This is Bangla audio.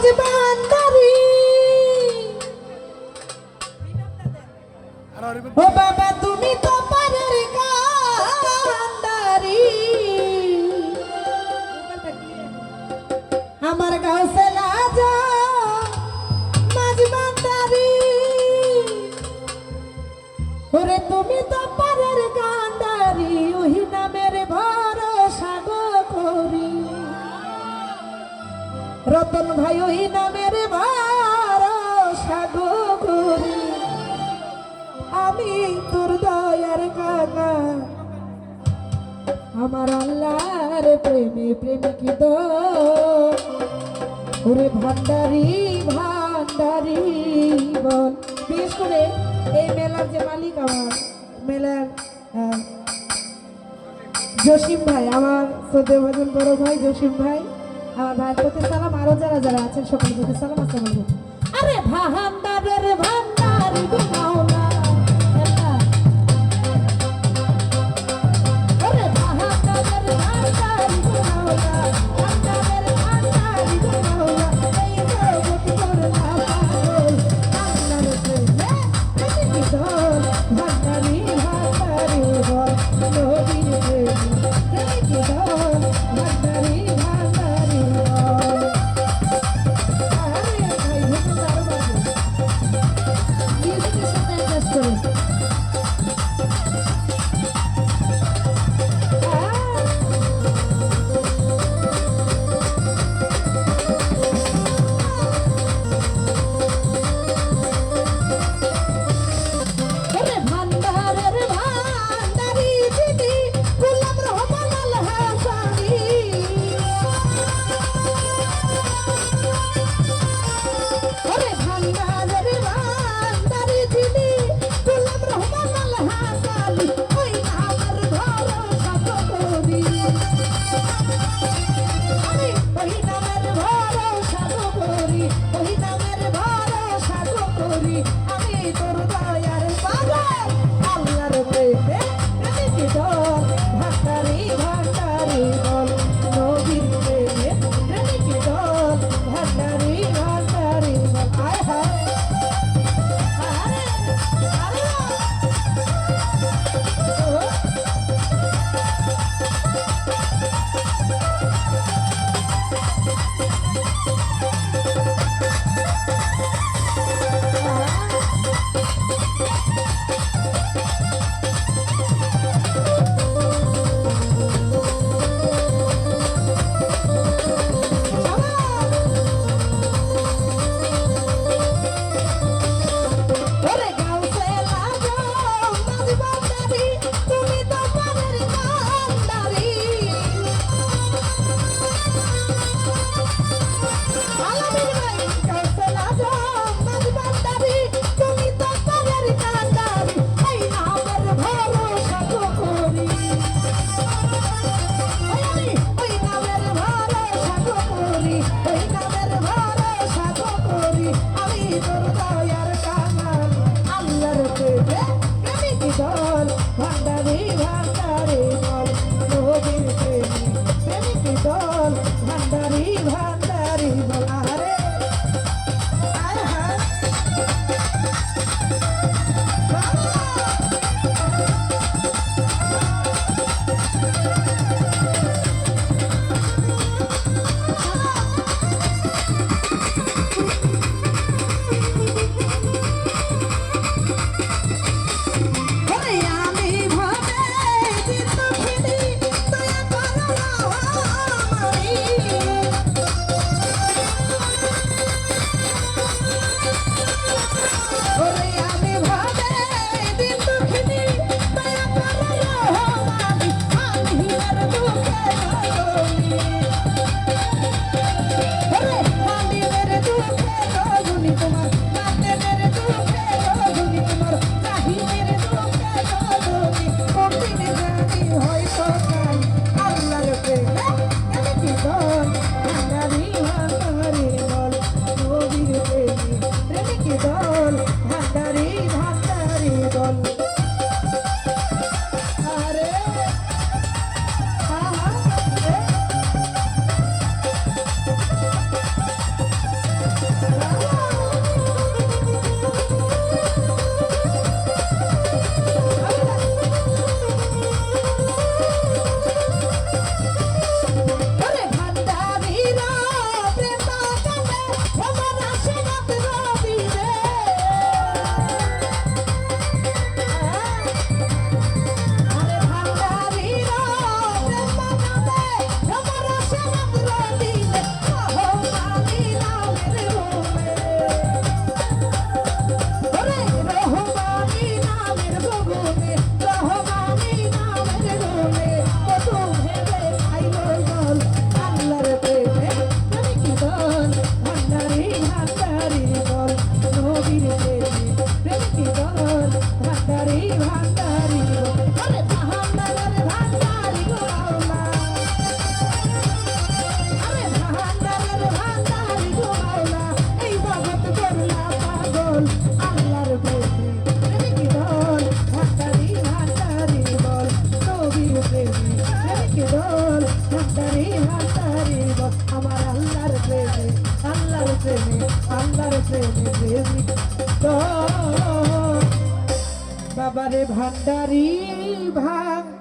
মাঝ বান্দারি। ও বাবা রতন ভাই ওই নামের ভরসা গো করি আমি তোর দয়ার কানা আমার আল্লাহর প্রেমে প্রেমিকিত। ওরে ভান্ডারি ভান্ডারি বল। বিশেষ করে এই মেলার যে মালিক আমার, মেলার জসিম ভাই, আমার শ্রদ্ধে ভজন বড় ভাই জসিম ভাই। আমার ভাই প্রতি সালাম, আরও যারা যারা আছেন সকলের প্রতি সালাম, আসসালাম। আরে ভান্ডারের ভান্ডারি গো God. বল আমার আল্লাহর প্রেমে আল্লাহর প্রেমে আল্লাহর প্রেমে প্রেমী তো বাবারে ভান্ডারি ভান্ডারি